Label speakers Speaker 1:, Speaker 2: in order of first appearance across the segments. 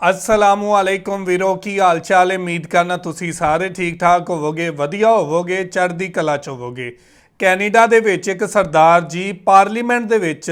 Speaker 1: ਅਸਲਾਮੁ ਅਲੈਕੁਮ ਵੀਰੋ, ਕੀ ਹਾਲ ਚਾਲ ਹੈ? ਉਮੀਦ ਕਰਨਾ ਤੁਸੀਂ ਸਾਰੇ ਠੀਕ ਠਾਕ ਹੋਵੋਗੇ, ਵਧੀਆ ਹੋਵੋਗੇ, ਚੜ੍ਹਦੀ ਕਲਾ ਚ ਹੋਵੋਗੇ। ਕੈਨੇਡਾ ਦੇ ਵਿੱਚ ਇੱਕ ਸਰਦਾਰ ਜੀ ਪਾਰਲੀਮੈਂਟ ਦੇ ਵਿੱਚ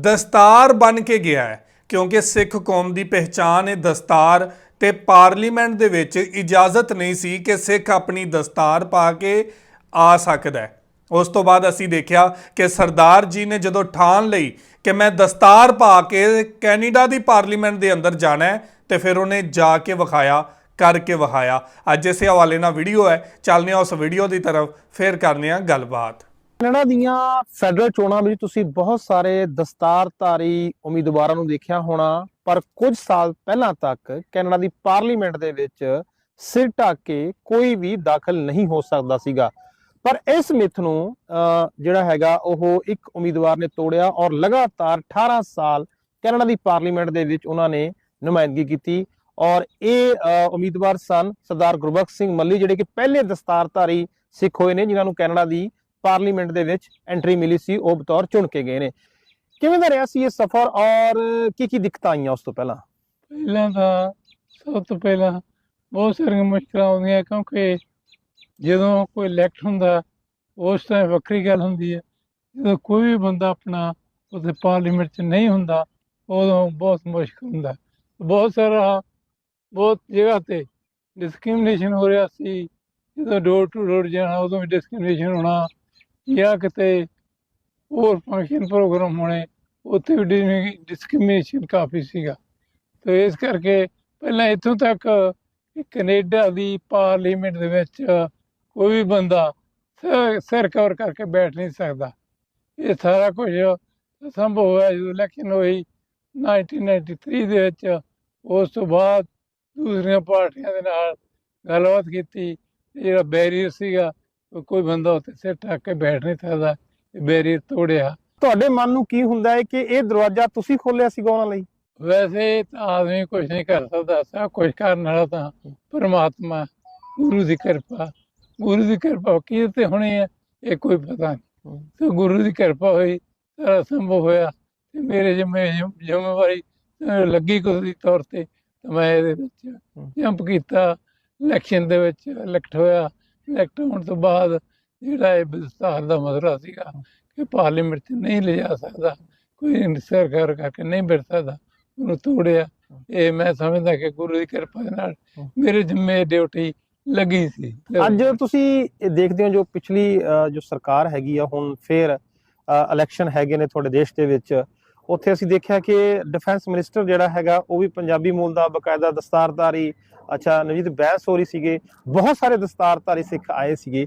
Speaker 1: ਦਸਤਾਰ ਬਣ ਕੇ ਗਿਆ ਹੈ, ਕਿਉਂਕਿ ਸਿੱਖ ਕੌਮ ਦੀ ਪਹਿਚਾਨ ਹੈ ਦਸਤਾਰ ਤੇ ਪਾਰਲੀਮੈਂਟ ਦੇ ਵਿੱਚ ਇਜਾਜ਼ਤ ਨਹੀਂ ਸੀ ਕਿ ਸਿੱਖ ਆਪਣੀ ਦਸਤਾਰ ਪਾ ਕੇ ਆ ਸਕਦਾ ਹੈ। ਉਸ ਤੋਂ ਬਾਅਦ ਅਸੀਂ ਦੇਖਿਆ ਕਿ ਸਰਦਾਰ ਜੀ ਨੇ ਜਦੋਂ ਠਾਣ ਲਈ ਕਿ ਮੈਂ ਦਸਤਾਰ ਪਾ ਕੇ ਕੈਨੇਡਾ ਦੀ ਪਾਰਲੀਮੈਂਟ ਦੇ ਅੰਦਰ ਜਾਣਾ ਹੈ ਤੇ ਫਿਰ ਉਹਨੇ ਜਾ ਕੇ ਵਿਖਾਇਆ ਕਰਕੇ ਵਿਖਾਇਆ। ਅੱਜ ਇਸੇ ਹਵਾਲੇ ਨਾਲ ਵੀਡੀਓ ਹੈ। ਚੱਲਨੇ ਆ ਉਸ ਵੀਡੀਓ ਦੀ ਤਰਫ ਫਿਰ ਕਰਨੇ ਆ ਗੱਲਬਾਤ।
Speaker 2: ਕੈਨੇਡਾ ਦੀਆਂ ਫੈਡਰਲ ਚੋਣਾਂ ਵਿੱਚ ਤੁਸੀਂ ਬਹੁਤ ਸਾਰੇ ਦਸਤਾਰਧਾਰੀ ਉਮੀਦਵਾਰਾਂ ਨੂੰ ਦੇਖਿਆ ਹੋਣਾ ਪਰ ਕੁਝ ਸਾਲ ਪਹਿਲਾਂ ਤੱਕ ਕੈਨੇਡਾ ਦੀ ਪਾਰਲੀਮੈਂਟ ਦੇ ਵਿੱਚ ਸਿਰ ਢੱਕ ਕੇ ਕੋਈ ਵੀ ਦਾਖਲ ਨਹੀਂ ਹੋ ਸਕਦਾ ਸੀਗਾ। ਪਰ ਇਸ ਮਿੱਥ ਨੂੰ ਅਹ, ਜਿਹੜਾ ਹੈਗਾ ਉਹ ਇੱਕ ਉਮੀਦਵਾਰ ਨੇ ਤੋੜਿਆ ਔਰ ਲਗਾਤਾਰ 18 ਸਾਲ ਕੈਨੇਡਾ ਦੀ ਪਾਰਲੀਮੈਂਟ ਦੇ ਵਿੱਚ ਉਹਨਾਂ ਨੇ ਨੁਮਾਇੰਦਗੀ ਕੀਤੀ ਔਰ ਇਹ ਉਮੀਦਵਾਰ ਸਨ ਸਰਦਾਰ ਗੁਰਬਖਸ਼ ਸਿੰਘ ਮੱਲੀ, ਜਿਹੜੇ ਕਿ ਪਹਿਲੇ ਦਸਤਾਰਧਾਰੀ ਸਿੱਖ ਹੋਏ ਨੇ, ਜਿਨ੍ਹਾਂ ਨੂੰ ਕੈਨੇਡਾ ਦੀ ਪਾਰਲੀਮੈਂਟ ਦੇ ਵਿੱਚ ਐਂਟਰੀ ਮਿਲੀ ਸੀ, ਉਹ ਬਤੌਰ ਚੁਣ ਕੇ ਗਏ ਨੇ। ਕਿਵੇਂ ਦਾ ਰਿਹਾ ਸੀ ਇਹ ਸਫ਼ਰ ਔਰ ਕੀ ਕੀ ਦਿੱਕਤਾਂ ਆਈਆਂ ਉਸ ਤੋਂ ਪਹਿਲਾਂ?
Speaker 3: ਪਹਿਲਾਂ ਤਾਂ ਸਭ ਤੋਂ ਪਹਿਲਾਂ ਬਹੁਤ ਸਾਰੀਆਂ ਮੁਸ਼ਕਲਾਂ ਆਉਂਦੀਆਂ, ਕਿਉਂਕਿ ਜਦੋਂ ਕੋਈ ਇਲੈਕਟ ਹੁੰਦਾ, ਉਸ ਟਾਈਮ ਵੱਖਰੀ ਗੱਲ ਹੁੰਦੀ ਹੈ। ਜਦੋਂ ਕੋਈ ਵੀ ਬੰਦਾ ਆਪਣਾ ਉੱਥੇ ਪਾਰਲੀਮੈਂਟ 'ਚ ਨਹੀਂ ਹੁੰਦਾ, ਉਦੋਂ ਬਹੁਤ ਮੁਸ਼ਕਲ ਹੁੰਦਾ। ਬਹੁਤ ਸਾਰਾ ਬਹੁਤ ਜਗ੍ਹਾ ਤੇ ਡਿਸਕ੍ਰਿਮੀਨੇਸ਼ਨ ਹੋ ਰਿਹਾ ਸੀ। ਜਦੋਂ ਡੋਰ ਟੂ ਡੋਰ ਜਾਣਾ, ਉਦੋਂ ਵੀ ਡਿਸਕ੍ਰਿਮੀਨੇਸ਼ਨ ਹੋਣਾ। ਜਾਂ ਕਿਤੇ ਹੋਰ ਫੰਕਸ਼ਨ ਪ੍ਰੋਗਰਾਮ ਹੋਣੇ, ਉੱਥੇ ਵੀ ਡਿਸਕ੍ਰਿਮੀਨੇਸ਼ਨ ਕਾਫੀ ਸੀਗਾ। ਤੇ ਇਸ ਕਰਕੇ ਪਹਿਲਾਂ ਇੱਥੋਂ ਤੱਕ ਕਿ ਕੈਨੇਡਾ ਦੀ ਪਾਰਲੀਮੈਂਟ ਦੇ ਵਿੱਚ ਕੋਈ ਵੀ ਬੰਦਾ ਸਿਰ- ਸਿਰ ਕਵਰ ਕਰਕੇ ਬੈਠ ਨਹੀਂ ਸਕਦਾ। ਇਹ ਸਾਰਾ ਕੁਝ ਸੰਭਵ ਹੋਇਆ ਜਦੋਂ ਇਲੈਕਸ਼ਨ ਹੋਈ। 1993 ਦੇ ਵਿੱਚ ਉਸ ਤੋਂ ਬਾਅਦ ਦੂਸਰੀਆਂ ਪਾਰਟੀਆਂ ਦੇ ਨਾਲ ਗੱਲਬਾਤ ਕੀਤੀ। ਜਿਹੜਾ ਬੈਰੀਅਰ ਸੀਗਾ ਕੋਈ ਬੰਦਾ ਉੱਤੇ ਸਿਰ ਟੱਕ ਕੇ ਬੈਠ ਨਹੀਂ ਸਕਦਾ ਇਹ ਬੈਰੀਅਰ ਤੋੜਿਆ।
Speaker 2: ਤੁਹਾਡੇ ਮਨ ਨੂੰ ਕੀ ਹੁੰਦਾ ਹੈ ਕਿ ਇਹ ਦਰਵਾਜ਼ਾ ਤੁਸੀਂ ਖੋਲਿਆ ਸੀਗਾ ਉਹਨਾਂ ਲਈ?
Speaker 3: ਵੈਸੇ ਤਾਂ ਆਦਮੀ ਕੁਝ ਨਹੀਂ ਕਰ ਸਕਦਾ ਸਭ ਕੁਝ ਕਰਨ ਵਾਲਾ ਤਾਂ ਪਰਮਾਤਮਾ ਗੁਰੂ ਦੀ ਕਿਰਪਾ। ਗੁਰੂ ਦੀ ਕਿਰਪਾ ਕੀ ਤੇ ਹੋਣੀ ਹੈ ਇਹ ਕੋਈ ਪਤਾ ਨਹੀਂ। ਤੇ ਗੁਰੂ ਦੀ ਕਿਰਪਾ ਹੋਈ ਸਾਰਾ ਸੰਭਵ ਹੋਇਆ ਤੇ ਮੇਰੇ ਜਿੰਮੇ ਜ਼ਿੰਮੇਵਾਰੀ ਲੱਗੀ ਕੋਈ ਤੌਰ ਤੇ ਮੈਂ ਇਹਦੇ ਵਿੱਚ ਜੰਪ ਕੀਤਾ ਇਲੈਕਸ਼ਨ ਦੇ ਵਿੱਚ ਇਲੈਕਟ ਹੋਇਆ। ਇਲੈਕਟ ਹੋਣ ਤੋਂ ਬਾਅਦ ਜਿਹੜਾ ਇਹ ਵਿਸਤਾਰ ਦਾ ਮਸਲਾ ਸੀਗਾ ਕਿ ਪਾਰਲੀਮੈਂਟ 'ਚ ਨਹੀਂ ਲਿਜਾ ਸਕਦਾ ਕੋਈ ਸਰਕਾਰ ਕਰਕੇ ਨਹੀਂ ਬੈਠ ਸਕਦਾ ਉਹਨੂੰ ਤੋੜਿਆ। ਇਹ ਮੈਂ ਸਮਝਦਾ ਕਿ ਗੁਰੂ ਦੀ ਕਿਰਪਾ ਦੇ ਨਾਲ ਮੇਰੇ ਜਿੰਮੇ ਡਿਊਟੀ ਲੱਗੀ ਸੀ।
Speaker 2: ਅੱਜ ਤੁਸੀਂ ਇਹ ਦੇਖਦੇ ਹੋ ਜੋ ਪਿਛਲੀ ਜੋ ਸਰਕਾਰ ਹੈਗੀ ਆ ਹੁਣ ਫੇਰ ਇਲੈਕਸ਼ਨ ਹੈਗੇ ਨੇ ਤੁਹਾਡੇ ਦੇਸ਼ ਦੇ ਵਿੱਚ। ਉੱਥੇ ਅਸੀਂ ਦੇਖਿਆ ਕਿ ਡਿਫੈਂਸ ਮਿਨਿਸਟਰ ਜਿਹੜਾ ਹੈਗਾ ਉਹ ਵੀ ਪੰਜਾਬੀ ਮੂਲ ਦਾ ਬਕਾਇਦਾ ਦਸਤਾਰਧਾਰੀ ਅੱਛਾ ਨਵਜੀਤ ਬੈਂਸ ਹੋਰੀ ਸੀਗੇ ਬਹੁਤ ਸਾਰੇ ਦਸਤਾਰਧਾਰੀ ਸਿੱਖ ਆਏ ਸੀਗੇ।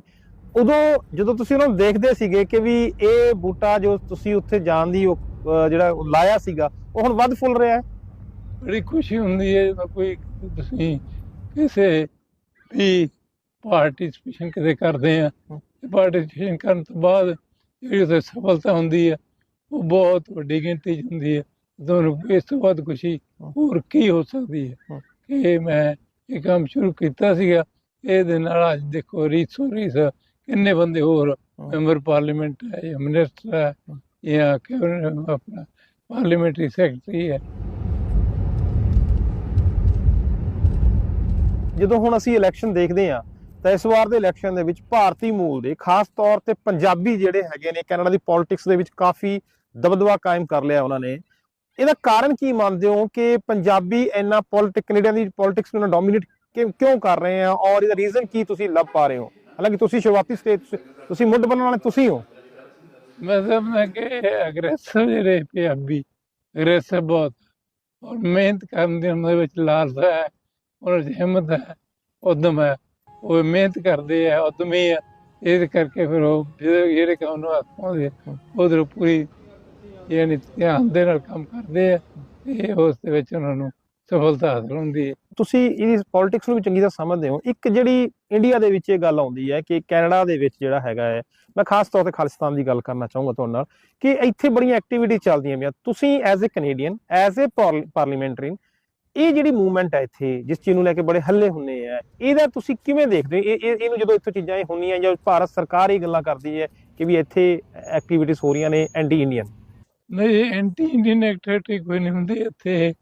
Speaker 2: ਉਦੋਂ ਜਦੋਂ ਤੁਸੀਂ ਉਹਨਾਂ ਨੂੰ ਦੇਖਦੇ ਸੀਗੇ ਕਿ ਵੀ ਇਹ ਬੂਟਾ ਜੋ ਤੁਸੀਂ ਉੱਥੇ ਜਾਣ ਦੀ ਜਿਹੜਾ ਲਾਇਆ ਸੀਗਾ ਉਹ ਹੁਣ ਵੱਧ ਫੁੱਲ ਰਿਹਾ ਹੈ?
Speaker 3: ਬੜੀ ਖੁਸ਼ੀ ਹੁੰਦੀ ਹੈ ਜਦੋਂ ਕੋਈ ਤੁਸੀਂ ਕਿਸੇ ਵੀ ਪਾਰਟਿਸਪੇਸ਼ਨ ਕਿਤੇ ਕਰਦੇ ਆ ਪਾਰਟਿਸਪੇਸ਼ਨ ਕਰਨ ਤੋਂ ਬਾਅਦ ਜਿਹੜੀ ਸਫਲਤਾ ਹੁੰਦੀ ਹੈ ਉਹ ਬਹੁਤ ਵੱਡੀ ਗਿਣਤੀ 'ਚ ਹੁੰਦੀ ਹੈ। ਤੁਹਾਨੂੰ ਇਸ ਤੋਂ ਵੱਧ ਖੁਸ਼ੀ ਹੋਰ ਕੀ ਹੋ ਸਕਦੀ ਹੈ? ਕਿ ਮੈਂ ਇਹ ਕੰਮ ਸ਼ੁਰੂ ਕੀਤਾ ਸੀਗਾ। ਇਹਦੇ ਨਾਲ ਅੱਜ ਦੇਖੋ ਰੀਸੋ ਰੀਸ ਕਿੰਨੇ ਬੰਦੇ ਹੋਰ ਮੈਂਬਰ ਪਾਰਲੀਮੈਂਟ ਹੈ ਜਾਂ ਮਿਨਿਸਟਰ ਹੈ ਜਾਂ ਕੈਬਨਿਟ ਆਪਣਾ ਪਾਰਲੀਮੈਂਟਰੀ ਸੈਕਟਰੀ ਹੈ।
Speaker 2: ਜਦੋਂ ਹੁਣ ਅਸੀਂ ਇਲੈਕਸ਼ਨ ਦੇਖਦੇ ਹਾਂ ਤਾਂ ਇਸ ਵਾਰ ਦੇ ਇਲੈਕਸ਼ਨ ਦੇ ਵਿੱਚ ਭਾਰਤੀ ਮੂਲ ਦੇ ਖਾਸ ਤੌਰ ਤੇ ਪੰਜਾਬੀ ਜਿਹੜੇ ਹੈਗੇ ਨੇ ਕੈਨੇਡਾ ਦੀ ਪੋਲਿਟਿਕਸ ਦੇ ਵਿੱਚ ਕਾਫੀ ਦਬਦਬਾ ਕਾਇਮ ਕਰ ਲਿਆ ਉਹਨਾਂ ਨੇ। ਇਹਦਾ ਕਾਰਨ ਕੀ ਮੰਨਦੇ ਹੋ ਕਿ ਪੰਜਾਬੀ ਇੰਨਾ ਪੋਲਿਟਿਕ ਕੈਨੇਡਾ ਦੀ ਪੋਲਿਟਿਕਸ ਨੂੰ ਡੋਮਿਨੇਟ ਕਿਉਂ ਕਰ ਰਹੇ ਆ ਔਰ ਇਹਦਾ ਰੀਜ਼ਨ ਕੀ ਤੁਸੀਂ ਲੱਭ ਪਾ ਰਹੇ ਹੋ? ਹਾਲਾਂਕਿ ਤੁਸੀਂ ਸ਼ੁਰੂਆਤੀ ਸਟੇਜ ਤੁਸੀਂ ਮੁੱਢ ਬਣਨ ਵਾਲੇ ਤੁਸੀਂ ਹੋ।
Speaker 3: ਮੈਂ ਸਮਝਦਾ ਕਿ ਅਗਰੈਸਿਵ ਜਿਹੜੇ ਪੰਜਾਬੀ ਅਗਰੈਸਿਵ ਬਹੁਤ। ਔਰ ਮਿਹਨਤ ਕਰਨ ਦੀ ਉਹਨਾਂ ਦੇ ਵਿੱਚ ਲਾਲਸਾ ਹੈ, ਉਹਨਾਂ 'ਚ ਹਿੰਮਤ ਹੈ, ਉਦਮ ਹੈ। ਉਹ ਮਿਹਨਤ ਕਰਦੇ ਆ, ਉਦਮੀ ਆ। ਇਹਦੇ ਕਰਕੇ ਫਿਰ ਉਹ ਜਿਹੜੇ ਕੰਮ ਨੂੰ ਹੱਥ ਪਾਉਂਦੇ ਉਧਰ ਪੂਰੀ ਯਾਨੀ ਧਿਆਨ ਦੇ ਨਾਲ ਕੰਮ ਕਰਦੇ ਆ, ਇਹ ਉਸ ਦੇ ਵਿੱਚ ਉਹਨਾਂ ਨੂੰ ਸਫਲਤਾ ਹਾਸਲ ਹੁੰਦੀ ਹੈ।
Speaker 2: ਤੁਸੀਂ ਇਹਦੀ ਪੋਲਿਟਿਕਸ ਨੂੰ ਵੀ ਚੰਗੀ ਤਰ੍ਹਾਂ ਸਮਝਦੇ ਹੋ। ਇੱਕ ਜਿਹੜੀ ਇੰਡੀਆ ਦੇ ਵਿੱਚ ਇਹ ਗੱਲ ਆਉਂਦੀ ਹੈ ਕਿ ਕੈਨੇਡਾ ਦੇ ਵਿੱਚ ਜਿਹੜਾ ਹੈਗਾ ਹੈ, ਮੈਂ ਖਾਸ ਤੌਰ ਤੇ ਖਾਲਿਸਤਾਨ ਦੀ ਗੱਲ ਕਰਨਾ ਚਾਹੂੰਗਾ ਤੁਹਾਡੇ ਨਾਲ, ਕਿ ਇੱਥੇ ਬੜੀਆਂ ਐਕਟੀਵਿਟੀ ਚੱਲਦੀਆਂ ਪਈਆਂ। ਤੁਸੀਂ as a Canadian as a parliamentarian ਇਹ ਜਿਹੜੀ ਮੂਵਮੈਂਟ ਹੈ ਇੱਥੇ, ਜਿਸ ਚੀਜ਼ ਨੂੰ ਲੈ ਕੇ ਬੜੇ ਹੱਲੇ ਹੁੰਨੇ ਆ, ਇਹਦਾ ਤੁਸੀਂ ਕਿਵੇਂ ਦੇਖਦੇ ਹੋ? ਇਹ ਇਹਨੂੰ ਜਦੋਂ ਇੱਥੋਂ ਚੀਜ਼ਾਂ ਇਹ ਹੁੰਦੀਆਂ ਜਾਂ ਭਾਰਤ ਸਰਕਾਰ ਇਹ ਗੱਲਾਂ ਕਰਦੀ ਹੈ ਕਿ ਵੀ ਇੱਥੇ ਐਕਟੀਵਿਟੀਜ਼ ਹੋ ਰਹੀਆਂ ਨੇ ਐਂਟੀ ਇੰਡੀਅਨ
Speaker 3: ਨਹੀਂ ਐਂਟੀ ਇੰਡੀਅਨ ਐਕਟੀਵਿਟੀ ਕੋਈ ਨਹੀਂ ਹੁੰਦੀ। ਇੱਥੇ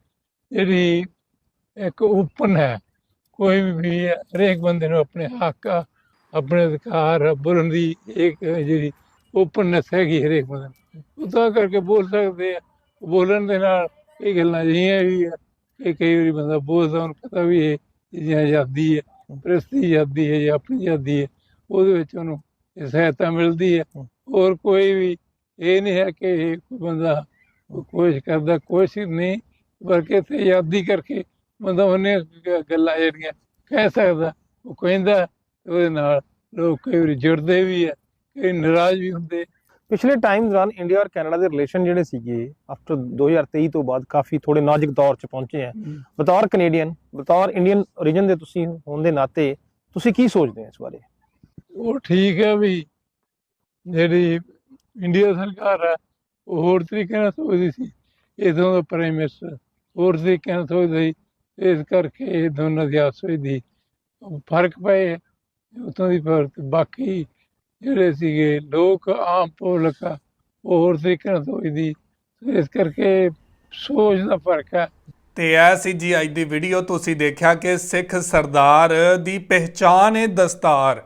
Speaker 3: ਜਿਹੜੀ ਇੱਕ ਓਪਨ ਹੈ ਕੋਈ ਵੀ ਹਰੇਕ ਬੰਦੇ ਨੂੰ ਆਪਣੇ ਹੱਕ ਆਪਣੇ ਅਧਿਕਾਰ ਬੋਲਣ ਦੀ ਇੱਕ ਜਿਹੜੀ ਓਪਨਨੈਸ ਹੈਗੀ ਹਰੇਕ ਬੰਦੇ ਨੂੰ। ਤਾਂ ਕਰਕੇ ਬੋਲ ਸਕਦੇ ਆ। ਬੋਲਣ ਦੇ ਨਾਲ ਇਹ ਗੱਲਾਂ ਜਿਹੀਆਂ ਵੀ ਆ ਕਿ ਕਈ ਵਾਰੀ ਬੰਦਾ ਬੋਲਦਾ ਉਹਨੂੰ ਪਤਾ ਵੀ ਇਹ ਚੀਜ਼ਾਂ ਆਜ਼ਾਦੀ ਹੈ ਪ੍ਰੈਸ ਦੀ ਆਜ਼ਾਦੀ ਹੈ ਜਾਂ ਆਪਣੀ ਆਜ਼ਾਦੀ ਹੈ ਉਹਦੇ ਵਿੱਚ ਉਹਨੂੰ ਸਹਾਇਤਾ ਮਿਲਦੀ ਹੈ। ਹੋਰ ਕੋਈ ਵੀ ਇਹ ਨਹੀਂ ਹੈ ਕਿ ਇਹ ਕੋਈ ਬੰਦਾ ਕੋਸ਼ਿਸ਼ ਕਰਦਾ ਕੋਸ਼ਿਸ਼ ਨਹੀਂ ਬਲਕਿ ਤੇ ਆਜ਼ਾਦੀ ਕਰਕੇ ਬੰਦਾ ਉਹਨੇ ਗੱਲਾਂ ਜਿਹੜੀਆਂ ਕਹਿ ਸਕਦਾ ਉਹ ਕਹਿੰਦਾ ਉਹਦੇ ਨਾਲ ਲੋਕ ਕਈ ਵਾਰੀ ਜੁੜਦੇ ਵੀ ਹੈ ਕਈ ਨਾਰਾਜ਼ ਵੀ ਹੁੰਦੇ
Speaker 2: ਪਿਛਲੇ ਟਾਈਮ ਦੌਰਾਨ ਇੰਡੀਆ ਔਰ ਕੈਨੇਡਾ ਦੇ ਰਿਲੇਸ਼ਨ ਜਿਹੜੇ ਸੀਗੇ ਆਫਟਰ 2023 ਤੋਂ ਬਾਅਦ ਕਾਫੀ ਥੋੜੇ ਨਾਜ਼ੁਕ ਦੌਰ 'ਚ ਪਹੁੰਚੇ ਆ। ਬਤੌਰ ਕੈਨੇਡੀਅਨ ਬਤੌਰ ਇੰਡੀਅਨ origin ਦੇ ਤੁਸੀਂ ਹੋਣ ਦੇ ਨਾਤੇ ਤੁਸੀਂ ਕੀ ਸੋਚਦੇ ਹੋ ਇਸ ਬਾਰੇ?
Speaker 3: ਉਹ ਠੀਕ ਹੈ ਵੀ ਜਿਹੜੀ ਇੰਡੀਆ ਸਰਕਾਰ ਹੈ, ਉਹ ਹੋਰ ਤਰੀਕੇ ਨਾਲ ਸੋਚਦੀ ਸੀ ਇਦੋਂ ਦਾ ਪ੍ਰਾਈਮ ਮਿਨਿਸਟਰ ਹੋਰ ਤਰੀਕੇ ਨਾਲ ਸੋਚਦਾ ਸੀ, ਇਸ ਕਰਕੇ ਇਹ ਦੋਨਾਂ ਦੀ ਆਪਸ ਵਿੱਚ ਦੀ ਫ਼ਰਕ ਪਏ ਉਤੋਂ ਦੀ ਫ਼ਰਕ ਬਾਕੀ ਜਿਹੜੇ ਸੀਗੇ ਲੋਕ, ਆਮ ਪਬਲਿਕ ਉਹ ਹੋਰ ਤਰੀਕੇ ਨਾਲ ਸੋਚਦੀ, ਇਸ ਕਰਕੇ ਸੋਚ ਦਾ ਫ਼ਰਕ ਹੈ।
Speaker 1: ਤੇ ਇਹ ਸੀ ਜੀ ਅੱਜ ਦੀ ਵੀਡੀਓ ਤੁਸੀਂ ਦੇਖਿਆ ਕਿ ਸਿੱਖ ਸਰਦਾਰ ਦੀ ਪਹਿਚਾਨ ਹੈ ਦਸਤਾਰ।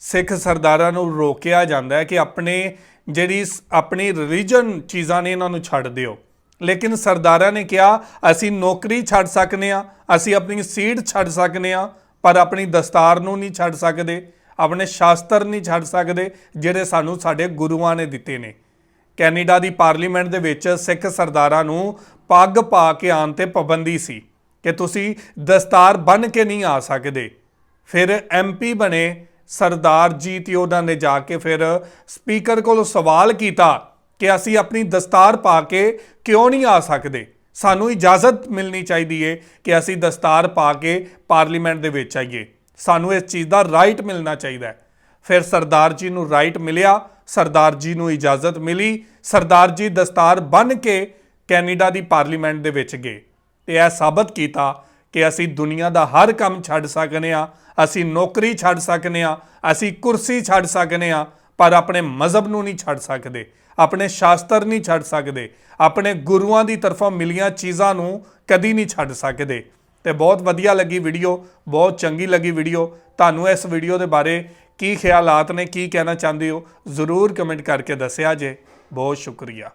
Speaker 1: ਸਿੱਖ ਸਰਦਾਰਾਂ ਨੂੰ ਰੋਕਿਆ ਜਾਂਦਾ ਹੈ ਕਿ ਆਪਣੇ ਜਿਹੜੀ ਸ- ਆਪਣੀ ਰਿਲੀਜਨ ਚੀਜ਼ਾਂ ਨੇ ਇਹਨਾਂ ਨੂੰ ਛੱਡ ਦਿਓ। ਲੇਕਿਨ ਸਰਦਾਰਾਂ ਨੇ ਕਿਹਾ, ਅਸੀਂ ਨੌਕਰੀ ਛੱਡ ਸਕਨੇ ਆ ਅਸੀਂ ਆਪਣੀ ਸੀਟ ਛੱਡ ਸਕਨੇ ਆ ਪਰ ਆਪਣੀ ਦਸਤਾਰ ਨੂੰ ਨਹੀਂ ਛੱਡ ਸਕਦੇ, ਆਪਣੇ ਸ਼ਾਸਤਰ ਨਹੀਂ ਛੱਡ ਸਕਦੇ, ਜਿਹੜੇ ਸਾਨੂੰ ਸਾਡੇ ਗੁਰੂਆਂ ਨੇ ਦਿੱਤੇ ਨੇ। ਕੈਨੇਡਾ ਦੀ ਪਾਰਲੀਮੈਂਟ ਦੇ ਵਿੱਚ ਸਿੱਖ ਸਰਦਾਰਾਂ ਨੂੰ ਪੱਗ ਪਾ ਕੇ ਆਉਣ ਤੇ ਪਾਬੰਦੀ ਸੀ ਕਿ ਤੁਸੀਂ ਦਸਤਾਰ ਬੰਨ ਕੇ ਨਹੀਂ ਆ ਸਕਦੇ। ਫਿਰ ਐਮਪੀ ਬਣੇ ਸਰਦਾਰ ਜੀ ਤੇ ਉਹਨਾਂ ਨੇ ਜਾ ਕੇ ਫਿਰ ਸਪੀਕਰ ਕੋਲੋਂ ਸਵਾਲ ਕੀਤਾ ਕਿ ਅਸੀਂ ਆਪਣੀ ਦਸਤਾਰ ਪਾ ਕੇ ਕਿਉਂ ਨਹੀਂ ਆ ਸਕਦੇ? ਸਾਨੂੰ ਇਜਾਜ਼ਤ ਮਿਲਣੀ ਚਾਹੀਦੀ ਏ ਕਿ ਅਸੀਂ ਦਸਤਾਰ ਪਾ ਕੇ ਪਾਰਲੀਮੈਂਟ ਦੇ ਵਿੱਚ ਆਈਏ। ਸਾਨੂੰ ਇਸ ਚੀਜ਼ ਦਾ ਰਾਈਟ ਮਿਲਣਾ ਚਾਹੀਦਾ ਹੈ। ਫਿਰ ਸਰਦਾਰ ਜੀ ਨੂੰ ਰਾਈਟ ਮਿਲਿਆ, ਸਰਦਾਰ ਜੀ ਨੂੰ ਇਜਾਜ਼ਤ ਮਿਲੀ, ਸਰਦਾਰ ਜੀ ਦਸਤਾਰ ਬੰਨ ਕੇ ਕੈਨੇਡਾ ਦੀ ਪਾਰਲੀਮੈਂਟ ਦੇ ਵਿੱਚ ਗਏ ਤੇ ਇਹ ਸਾਬਤ ਕੀਤਾ ਕਿ ਅਸੀਂ ਦੁਨੀਆ ਦਾ ਹਰ ਕੰਮ ਛੱਡ ਸਕਨੇ ਆ ਅਸੀਂ ਨੌਕਰੀ ਛੱਡ ਸਕਨੇ ਆ, ਅਸੀਂ ਕੁਰਸੀ ਛੱਡ ਸਕਨੇ ਆ, ਪਰ ਆਪਣੇ ਮਜ਼ਹਬ ਨੂੰ ਨਹੀਂ ਛੱਡ ਸਕਦੇ, ਆਪਣੇ ਸ਼ਾਸਤਰ ਨਹੀਂ ਛੱਡ ਸਕਦੇ, ਆਪਣੇ ਗੁਰੂਆਂ ਦੀ ਤਰਫੋਂ ਮਿਲੀਆਂ ਚੀਜ਼ਾਂ ਨੂੰ ਕਦੀ ਨਹੀਂ ਛੱਡ ਸਕਦੇ। ਤੇ ਬਹੁਤ ਵਧੀਆ ਲੱਗੀ ਵੀਡੀਓ, ਬਹੁਤ ਚੰਗੀ ਲੱਗੀ ਵੀਡੀਓ। ਤੁਹਾਨੂੰ ਇਸ ਵੀਡੀਓ ਦੇ ਬਾਰੇ ਕੀ ਖਿਆਲਾਤ ਨੇ, ਕੀ ਕਹਿਣਾ ਚਾਹੁੰਦੇ ਹੋ, ਜ਼ਰੂਰ ਕਮੈਂਟ ਕਰਕੇ ਦੱਸਿਆ ਜੇ। ਬਹੁਤ ਸ਼ੁਕਰੀਆ।